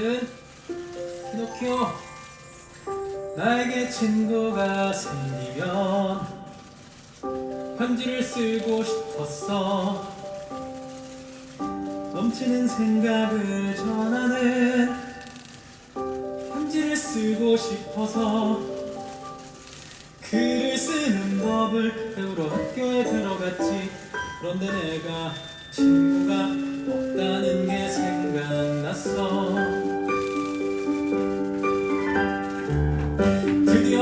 학교 나에게 친구가 생기면 편지를 쓰고 싶었어. 넘치는 생각을 전하는 편지를 쓰고 싶어서 글을 쓰는 법을 배우러 학교에 들어갔지. 그런데 내가 친구가 없다는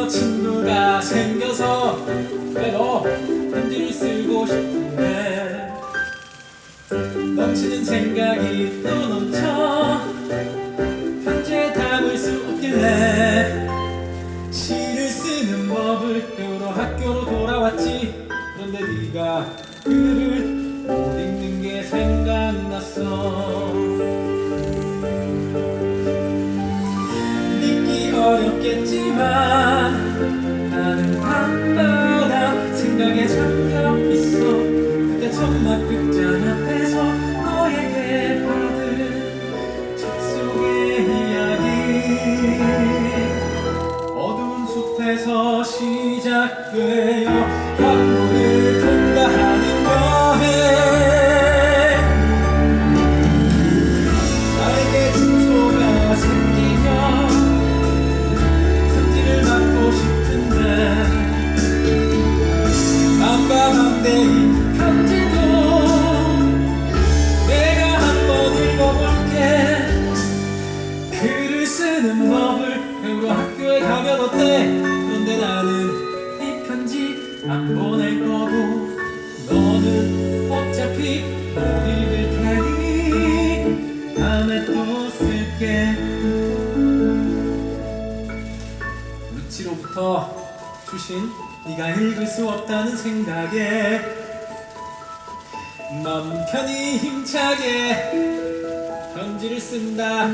친구가 생겨서 그래 너 편지를 쓰고 싶은데 넘치는 생각이 또 넘쳐 편지에 담을 수 없길래 시를 쓰는 법을 배우러 학교로 돌아왔지. 그런데 네가 글을 못 읽는 게 생각났어 어렵겠지만 나는 밤마다 생각에 잠겨 있어. 그때 천막 극장 앞에서 너에게 받은 책 속의 이야기. 어두운 숲에서 시작되어 쓰는 법을 배우러 학교에 가면 어때? 그런데 나는 이 편지 안 보낼 거고 너는 어차피 못 읽을 테니 다음에 또 쓸게. 루치로부터 주신 네가 읽을 수 없다는 생각에 맘 편히 힘차게 편지를 쓴다